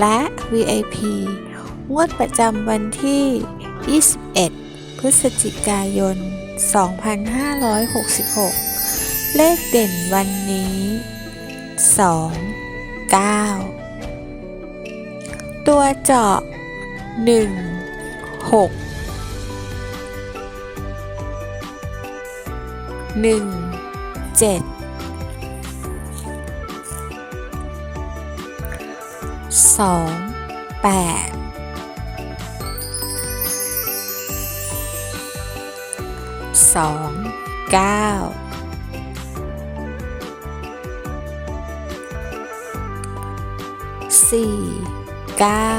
และ VIP งวดประจำวันที่ 21 พฤศจิกายน 2566 เลขเด่นวันนี้ 2 9 ตัวเจาะ 1 6หนึ่ งเจ็ดสองแปดสองเก้าสี่เก้า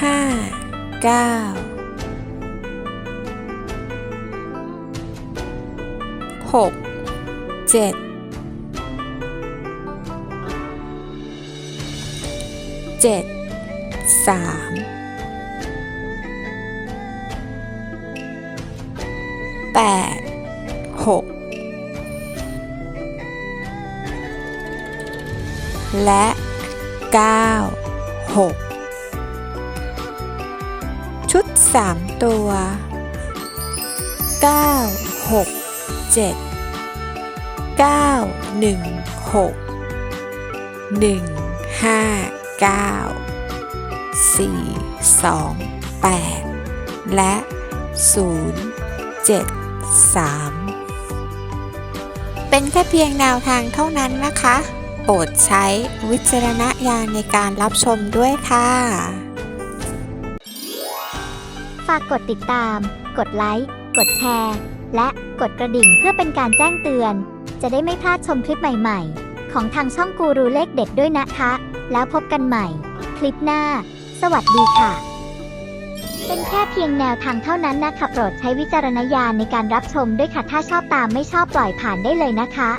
ห้าเก้าหกเจ็ด เจ็ดสามแปดหกและเก้าหกชุดสามตัวเก้าหกเจ็ด เก้าสี่สองแปดและศูนย์เจ็ดสามเป็นแค่เพียงแนวทางเท่านั้นนะคะ โปรดใช้วิจารณญาณในการรับชมด้วยค่ะ ฝากกดติดตาม กดไลค์ กดแชร์ และกดกระดิ่งเพื่อเป็นการแจ้งเตือน จะได้ไม่พลาดชมคลิปใหม่ ๆ ของทางช่องกูรูเลขเด็ดด้วยนะคะ แล้วพบกันใหม่ คลิปหน้า สวัสดีค่ะ เป็นแค่เพียงแนวทางเท่านั้นนะคะโปรดใช้วิจารณญาณในการรับชมด้วยค่ะ ถ้าชอบตามไม่ชอบปล่อยผ่านได้เลยนะคะ